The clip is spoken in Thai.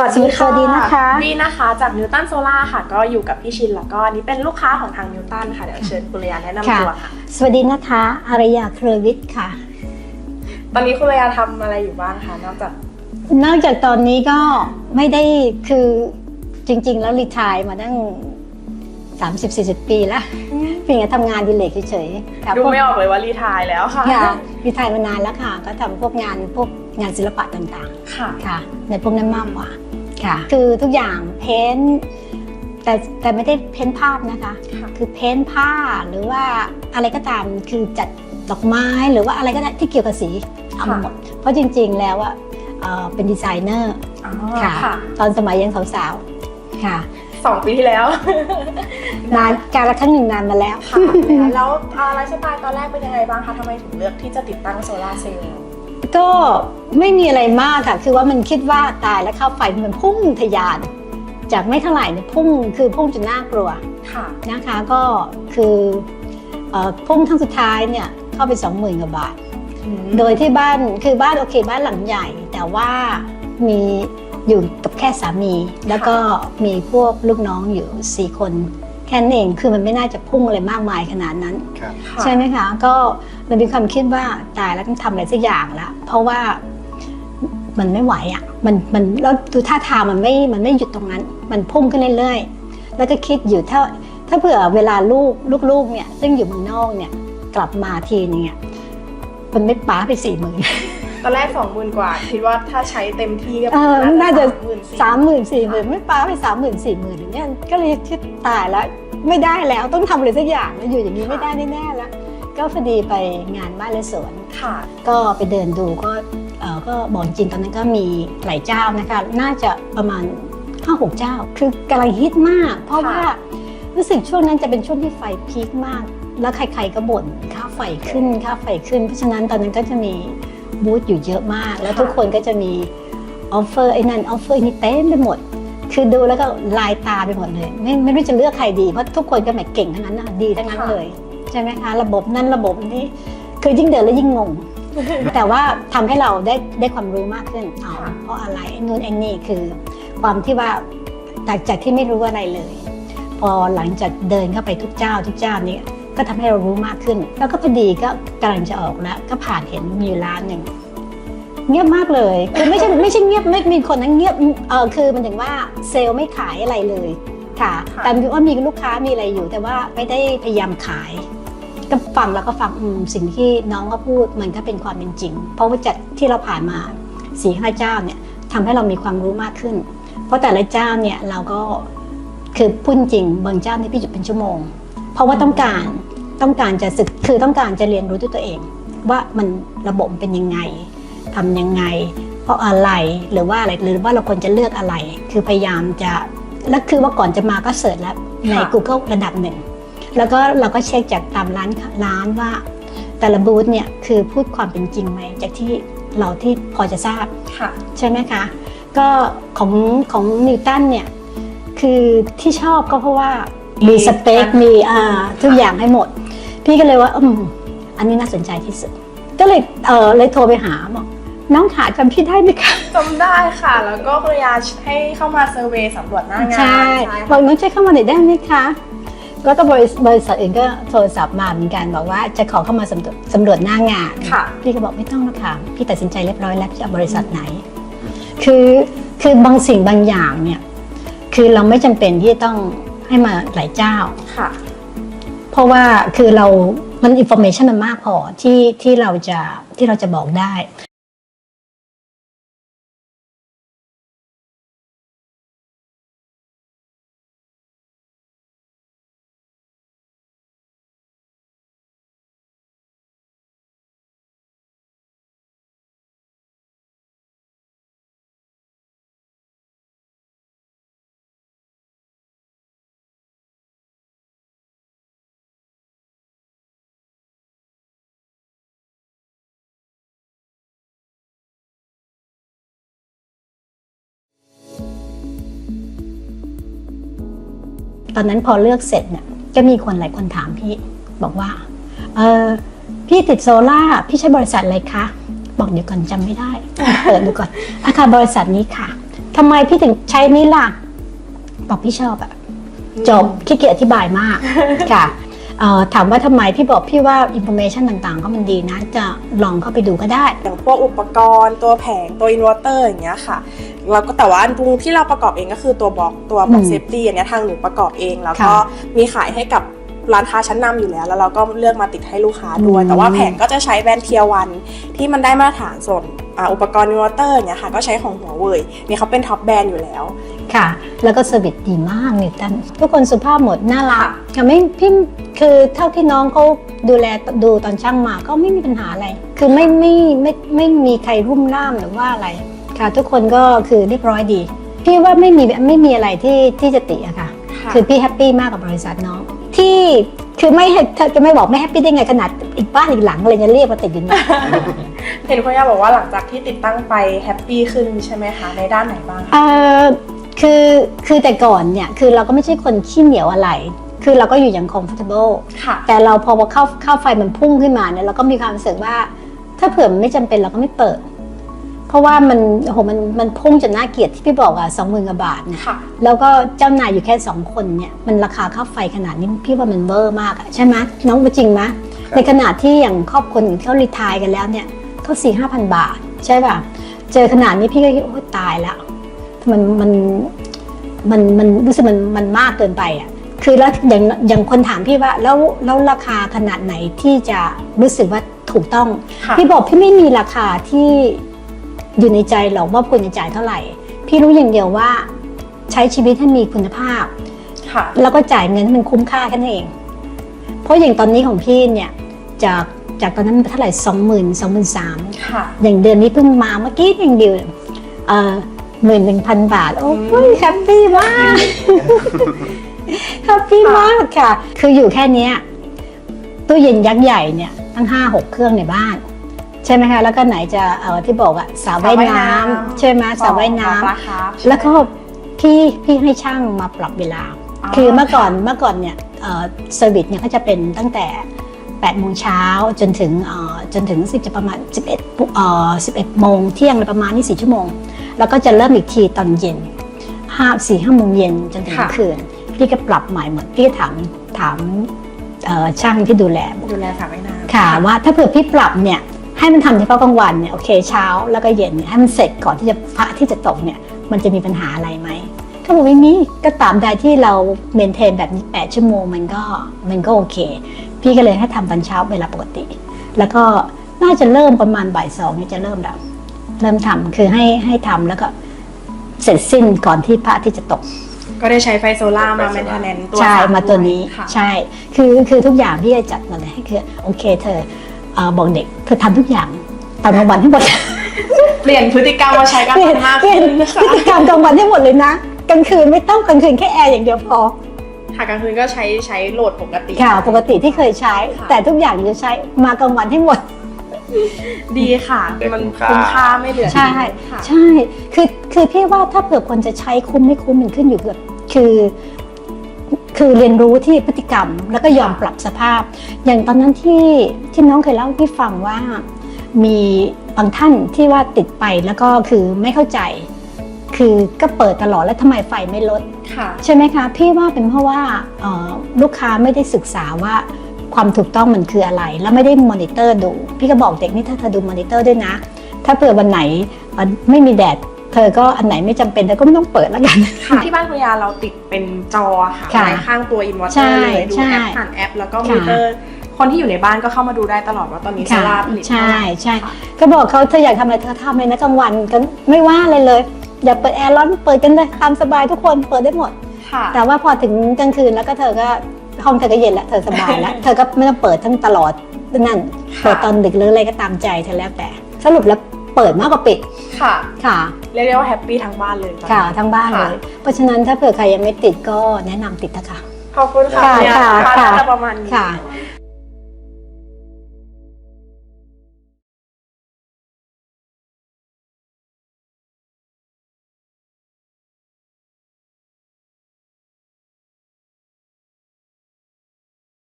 สวัสดีค่ะสวัสดีนะคะวีนะคะ จากนิวตันโซล่าค่ะ ก็อยู่กับพี่ชินแล้วก็อันนี้เป็นลูกค้าของทางนิวตันค่ะ เดี๋ยวเชิญคุณระยาแนะนำตัวค่ะ สวัสดีนะคะอารยาเครวิทค่ะ ตอนนี้คุณระยาทำอะไรอยู่บ้างคะนอกจาก นอกจากตอนนี้ก็ไม่ได้คือจริง ๆ แล้วรีทายมาตั้ง30-40 ปีแล้วเพียงแต่ทำงานดีเลกเฉยๆค่ะดูไม่ออกเลยว่ารีไทายแล้วค่ะค่ะรีทายมานานแล้วค่ะ ก็ทำพวกงานพวกงานศิลปะต่างค่ะๆค่ะ ในพวกนั้นมากกว่า ค่ะ คือทุกอย่างเพ้นท์แต่แต่ไม่ได้เพ้นท์ภาพนะคะค่ะคือเพ้นท์ผ้าหรือว่าอะไรก็ตามคือจัดดอกไม้หรือว่าอะไรก็ได้ที่เกี่ยวกับสีเอามาหมดเพราะจริง ๆ แล้วอะเอ่อเป็นดีไซเนอร์อ๋อค่ะค่ะ ตอนสมัยยังสาวๆค่ะสองปีที่แล้วนานการละครั้งหนึ่งนานมาแล้วค่ะแล้วอ่าไลฟ์สไตล์ตอนแรกเป็นยังไงบ้างคะทำไมถึงเลือกที่จะติดตั้งโซลาร์เซลล์ ก็ไม่มีอะไรมากค่ะ คือว่ามันคิดว่าตายแล้วค่าไฟมันพุ่งทะยาน จากไม่เท่าไหร่เนี่ยพุ่งคือพุ่งจนน่ากลัวค่ะนะคะก็คือเอ่อพุ่งทั้งสุดท้ายเนี่ยเข้าไปสองหมื่นกว่าบาท โดยที่บ้านคือบ้านโอเคบ้านหลังใหญ่ แต่ว่ามีอยู่กับแค่สามี แล้วก็มีพวกลูกน้องอยู่สี่คน แค่นั้นเองคือมันไม่น่าจะพุ่งอะไรมากมายขนาดนั้น ครับค่ะใช่ไหมคะ ก็เลยมีความคิดว่าตายแล้วต้องทำอะไรสักอย่างละเพราะว่ามันไม่ไหวอะมันมันแล้วดูท่าทางมันไม่มันไม่หยุดตรงนั้น มันพุ่งขึ้นเรื่อยๆแล้วก็คิดอยู่ถ้าถ้าเผื่อเวลาลูกลูกๆเนี่ยซึ่งอยู่เมืองนอกเนี่ยกลับมาทีนึงเนี่ยมันไม่ป้าไปสี่หมื่น ตอนแรกสองหมื่นกว่า คิดว่าถ้าใช้เต็มที่ก็เออน่าจะสามหมื่นสามหมื่นสี่หมื่นไม่ป้าไปสามหมื่นสี่หมื่นอย่างเงี้ยก็เลยคิดตายแล้วไม่ได้แล้วต้องทำอะไรสักอย่างนะอยู่อย่างนี้ไม่ได้แน่ๆแล้ว ก็พอดีไปงานบ้านและสวนค่ะ ก็ไปเดินดูก็เอ่อก็บอกจริงตอนนั้นก็มีหลายเจ้านะคะ น่าจะประมาณ5้าหกเจ้า คือกำลังฮิตมาก เพราะว่ารู้สึกช่วงนั้นจะเป็นช่วงที่ไฟพีคมาก แล้วใครๆก็บ่นค่าไฟขึ้นค่าไฟขึ้น เพราะฉะนั้นตอนนั้นก็จะมี บูธอยู่เยอะมาก แล้วทุกคนก็จะมีออฟเฟอร์ไอ้นั่นออฟเฟอร์นี่เต็มไปหมด คือดูแล้วก็ลายตาไปหมดเลย ไม่ไม่รู้จะเลือกใครดีเพราะทุกคนก็แหมเก่งทั้งนั้นนะดีทั้งนั้นเลยใช่ไหมคะระบบนั้นระบบนี้คือยิ่งเดินแล้วยิ่งงง แต่ว่าทำให้เราได้ได้ความรู้มากขึ้นเอาค่ะเพราะอะไรไอ้นู่นไอ้นี่คือ ความที่ว่าจากจากที่ไม่รู้อะไรเลย พอหลังจากเดินเข้าไปทุกเจ้าทุกเจ้านี้ ก็ทำให้เรารู้มากขึ้น แล้วก็พอดีก็กำลังจะออกแล้ว ก็ผ่านเห็นมีอยู่ร้านหนึ่งเงียบมากเลยคือไม่ใช่ไม่ใช่เงียบไม่มีคนนั้นเงียบเออคือมันถึงว่าเซลล์ไม่ขายอะไรเลยค่ะค่ะแต่ว่ามีลูกค้ามีอะไรอยู่ แต่ว่าไม่ได้พยายามขายก็ฟังแล้วก็ฟังอืมสิ่งที่น้องก็พูดมันก็เป็นความเป็นจริง เพราะว่าจากที่เราผ่านมาสี่ห้าเจ้าเนี่ยทำให้เรามีความรู้มากขึ้น เพราะแต่ละเจ้าเนี่ยเราก็คือพูดจริงบางเจ้านี่พี่หยุดเป็นชั่วโมง เพราะว่าต้องการ ต้องการจะศึกคือต้องการจะเรียนรู้ด้วยตัวเอง ว่ามันระบบเป็นยังไงทำยังไง เพราะอะไรหรือว่าอะไรหรือว่าเราควรจะเลือกอะไร คือพยายามจะแล้วคือว่าก่อนจะมาก็เสิร์ชแล้วในค่ะ Google ระดับหนึ่ง แล้วก็เราก็เช็คจากตามร้านร้านว่า แต่ละบูธเนี่ยคือพูดความเป็นจริงไหมจากที่เราที่พอจะทราบค่ะใช่ไหมคะ ก็ของของนิวตันเนี่ยคือที่ชอบก็เพราะว่ามีสเปคมีอ่าทุกอย่างให้หมด พี่ก็เลยว่าอืมอันนี้น่าสนใจที่สุด ก็เลยเออเลยโทรไปหาบอกน้องขาจำพี่ได้ไหมคะจำได้ค่ะ แล้วก็คุณระยาให้เข้ามาเซอร์เวย์สำรวจหน้างานใช่ค่ะบอกน้องช่วยเข้ามาหน่อยได้ไหมคะแล้วก็บริษัทบริษัทอื่นก็โทรศัพท์มาเหมือนกันบอกว่าจะขอเข้ามาสำรวจสำรวจหน้างานค่ะพี่ก็บอกไม่ต้องนะคะพี่ตัดสินใจเรียบร้อยแล้วจะเอาบริษัทไหน คือคือบางสิ่งบางอย่างเนี่ยคือเราไม่จำเป็นที่จะต้องให้มาหลายเจ้าค่ะเพ ราะว่าคือเรามันอินโฟเมชันมันมากพอที่ที่เราจะที่เราจะบอกได้ ตอนนั้นพอเลือกเสร็จเนี่ยก็มีคนหลายคนถามพี่ บอกว่าเออพี่ติดโซล่าร์พี่ใช้บริษัทอะไรคะบอกเดี๋ยวก่อนจำไม่ได้เปิดดูก่อนอาคารบริษัทนี้ค่ะททำไมพี่ถึงใช้นี้ล่ะบอกพี่ชอบอะจบขี้เกียจอธิบายมากค่ะเอ่อ ถามว่าทำไมพี่บอกพี่ว่าอินโฟเมชันต่างๆ ก็มันดีนะ จะลองเข้าไปดูก็ได้ อย่างพวกอุปกรณ์ตัวแผงตัวอินเวอร์เตอร์อย่างเงี้ยค่ะเราก็แต่ว่าอันตรงที่เราประกอบเองก็คือตัวบล็อกตัวบล็อกอืมเซฟตี้อย่างเงี้ยทางหนูประกอบเอง แล้วก็ค่ะมีขายให้กับ ร้านค้าชั้นนำอยู่แล้ว แล้วเราก็เลือกมาติดให้ลูกค้าด้วยอืมแต่ว่าแผงก็จะใช้แบรนด์เทียวันที่มันได้มาตรฐานส่วนอ่าอุปกรณ์อินเวอร์เตอร์อย่างเงี้ยค่ะก็ใช้ของหัวเว่ยนี่เขาเป็นท็อปแบรนด์อยู่แล้วค่ะ แล้วก็เซอร์วิสดีมากนิวตันทุกคนสุภาพหมดน่ารักค่ะค่ะไม่พี่คือเท่าที่น้องเขาดูแลดูตอนช่างมาก็ไม่มีปัญหาอะไร คือไม่ไม่ไม่ไม่ไม่มีใครรุ่มร่ามหรือว่าอะไรค่ะ ทุกคนก็คือเรียบร้อยดี พี่ว่าไม่มีไม่มีอะไรที่ที่จะติอะค่ะค่ะคือพี่แฮปปี้มากกับบริษัทน้อง ที่คือไม่ให้เธอจะไม่บอกไม่แฮปปี้ได้ไงขนาดอีกบ้านอีกหลังเลยจะเรียกมาติดอยู่เนี่ย เห็นคุณย่าบอกว่าหลังจากที่ติดตั้งไปแฮปปี้ขึ้นใช่ไหมคะ ในด้านไหนบ้างคะ เอ่อคือคือแต่ก่อนเนี่ยคือเราก็ไม่ใช่คนขี้เหนียวอะไร คือเราก็อยู่อย่าง comfortable ค่ะ แต่เราพอเข้าเข้าไฟมันพุ่งขึ้นมาเนี่ยเราก็มีความรู้สึกว่า ถ้าเผื่อมันไม่จำเป็นเราก็ไม่เปิด เพราะว่ามันโอ้โหมันมันพุ่งจนน่าเกลียดที่พี่บอกอะสองหมื่นกว่าบาทเนี่ยค่ะ แล้วก็เจ้านายอยู่แค่สองคนเนี่ยมันราคาค่าไฟขนาดนี้พี่ว่ามันเวอร์มากอะใช่ไหมน้องว่าจริงไหมในขณะที่อย่างครอบครัวอื่นเขารีทายกันแล้วเนี่ยเขาสี่ห้าพันบาท ใช่ป่ะเจอขนาดนี้พี่ก็คิดโอ้ยตายละมันมันมันมันรู้สึกมันมันมากเกินไปอะคือแล้วอย่างอย่างคนถามพี่ว่าแล้วแล้วราคาขนาดไหนที่จะรู้สึกว่าถูกต้องค่ะพี่บอกพี่ไม่มีราคาที่ อยู่ในใจหรอกว่าควรจะจ่ายเท่าไหร่ พี่รู้อย่างเดียวว่าใช้ชีวิตให้มีคุณภาพค่ะแล้วก็จ่ายเงินให้มันคุ้มค่าแค่นั้นเอง เพราะอย่างตอนนี้ของพี่เนี่ยจากจากตอนนั้นเท่าไหร่สองหมื่นสองหมื่นสามค่ะอย่างเดือนนี้เพิ่งมาเมื่อกี้อย่างเดียวเอ่อหมื่นหนึ่งพันบาท โอ้อืยมแฮปปี้มากแฮปปี้มากค่ะ คืออยู่แค่เนี้ยตู้เย็นยักษ์ใหญ่เนี่ย ตั้งห้าหกเครื่องในบ้าน ใช่ไหมคะแล้วก็ไหนจะเอ่อที่บอกอะสระว่ายน้ำใช่ไหมสระว่ายน้ำราคาแล้วก็พี่พี่ให้ช่างมาปรับเวลาคือเมื่อก่อนเมื่อก่อนเนี่ยเซอร์วิสเนี่ยก็จะเป็นตั้งแต่8โมงเช้าจนถึงเอ่อจนถึงสิจะประมาณ 11ปุ๊เอ่อ11โมงเที่ยงอะไรประมาณนี้4ชั่วโมง แล้วก็จะเริ่มอีกทีตอนเย็นห้าสี่ห้าโมงเย็นจนถึงค่ะ คืนพี่ก็ปรับใหม่หมดพี่ก็ถามถามเอ่อช่างที่ดูแล ดูแลสระว่ายน้ำ ค่ะว่าถ้าเผื่อพี่ปรับเนี่ย ให้มันทำเฉพาะกลางวันเนี่ยโอเคเช้าแล้วก็เย็นเนี่ยให้มันเสร็จก่อนที่จะพระอาที่จะตกเนี่ยมันจะมีปัญหาอะไรไหมเขาบอกไม่มีก็ตามใดที่เราเมนเทนแบบนี้8ชั่วโมงมันก็มันก็โอเค พี่ก็เลยให้ทำตอนเช้าเวลาปกติ แล้วก็น่าจะเริ่มประมาณบ่ายสองเนี่ยจะเริ่มแล้วเริ่มทำคือให้ให้ทำแล้วก็เสร็จสิ้นก่อนที่พระอาที่จะตก ก็ได้ใช้ไฟโซล่ามาแมนเทนแนนตัวใช่สระมาตัวนี้ค่ะใช่ คือคือทุกอย่างที่จะจัดมาเลยให้คือโอเคเธอเอ่อ บอกเด็กเธอทำทุกอย่างตอนกลางวันให้หมดเปลี่ยนพฤติกรรมมาใช้กันเปลี่ยนมากเปลี่ยนขึ้นนะคะพฤติกรรมกลางวันให้หมดเลยนะกลางคืนไม่ต้องกลางคืนแค่แอร์อย่างเดียวพอค่ะกลางคืนก็ใช้ใช้โหลดปกติค่ะปกติที่เคยใช้ค่ะแต่ทุกอย่างจะใช้มากลางวันให้หมด ดีค่ะได้มันคุ้มค่าคุ้มค่าไม่เหลือใช่ทิ้งค่ะใช่คือคือพี่ว่าถ้าเผื่อคนจะใช้คุ้มไม่คุ้มมันขึ้นอยู่กับคือ คือเรียนรู้ที่พฤติกรรม แล้วก็ยอมปรับสภาพ อย่างตอนนั้นที่ที่น้องเคยเล่าให้พี่ฟังว่า มีบางท่านที่ว่าติดไปแล้วก็คือไม่เข้าใจ คือก็เปิดตลอดแล้วทำไมไฟไม่ลดค่ะใช่ไหมคะ พี่ว่าเป็นเพราะว่าเอ่อลูกค้าไม่ได้ศึกษาว่าความถูกต้องมันคืออะไร แล้วไม่ได้มอนิเตอร์ดู พี่ก็บอกเด็กนี่ถ้าเธอดูมอนิเตอร์ด้วยนะ ถ้าเผื่อวันไหนเอ่อไม่มีแดด เธอก็อันไหนไม่จำเป็นเธอก็ไม่ต้องเปิดแล้วกันค่ะที่บ้านคุณยาเราติดเป็นจอค่ะค่ะไว้ข้างตัวอินเวอร์เตใช่อร์เลยดูใช่แอปผ่านแอป แล้วก็ค่ะมิเตอร์คนที่อยู่ในบ้านก็เข้ามาดูได้ตลอดว่าตอนนี้โซค่ะล่าร์ผลิตใช่เท่าไหร่ใช่ก็บอกเขาเธออยากทำอะไรเธอทำเลยนะกลางวันก็ไม่ว่าเลยเลย อย่าเปิดแอร์ร้อนเปิดกันเลยตามสบายทุกคนเปิดได้หมดค่ะแต่ว่าพอถึงกลางคืนแล้วก็เธอก็ห้องเธอก็เย็นแล้วเธอสบายแล้วเธอก็ไม่ต้องเปิดทั้งตลอดนั่นค่ะเปิดตอนดึกหรืออะไรก็ตามใจเธอแล้วแต่สรุปแล้ว เปิดมากกว่าปิดค่ะ ค่ะเรียกได้ว่าแฮปปี้ทั้งบ้านเลยตอนนี้ค่ะทั้งบ้านเลยค่ะเพราะฉะนั้นถ้าเผื่อใครยังไม่ติดก็แนะนำติดนะคะ ขอบคุณค่ะค่ะณยาค่ะค่ะค่ะน่าจะประมาณนี้ ค่ะ